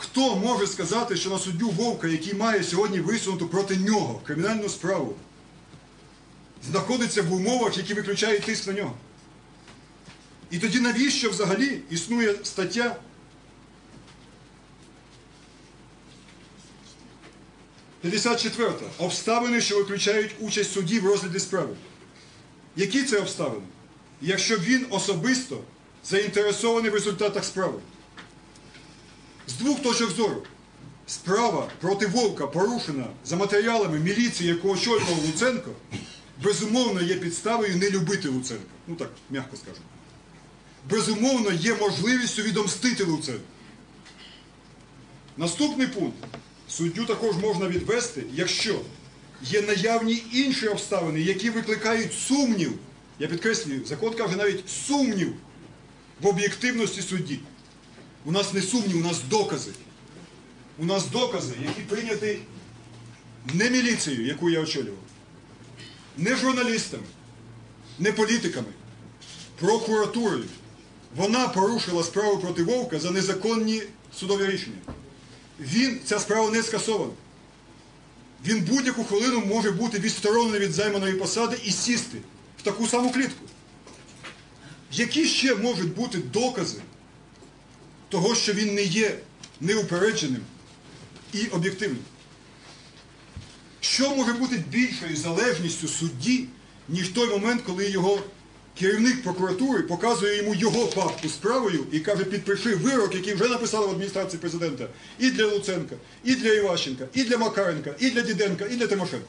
Хто може сказати, що на суддю Вовка, який має сьогодні висунуту проти нього кримінальну справу, знаходиться в умовах, які виключають тиск на нього? І тоді навіщо взагалі існує стаття – 54. Обставини, що виключають участь судді в розгляді справи. Які це обставини? Якщо він особисто заінтересований в результатах справи. З двох точок зору. Справа проти Вовка порушена за матеріалами міліції, яку очолював Луценко, безумовно є підставою не любити Луценка. Ну так, м'яко скажемо. Безумовно, є можливістю відомстити Луценку. Наступний пункт. Суддю також можна відвести, якщо є наявні інші обставини, які викликають сумнів. Я підкреслюю, закон каже навіть сумнів в об'єктивності судді. У нас не сумнів, у нас докази. У нас докази, які прийняті не міліцією, яку я очолював, не журналістами, не політиками, прокуратурою. Вона порушила справу проти Вовка за незаконні судові рішення. Він, ця справа не скасована. Він будь-яку хвилину може бути відсторонений від займаної посади і сісти в таку саму клітку. Які ще можуть бути докази того, що він не є неупередженим і об'єктивним? Що може бути більшою залежністю судді, ніж той момент, коли його керівник прокуратури показує йому його папку з справою і каже, підпиши вирок, який вже написали в адміністрації президента і для Луценка, і для Іващенка, і для Макаренка, і для Діденка, і для Тимошенка.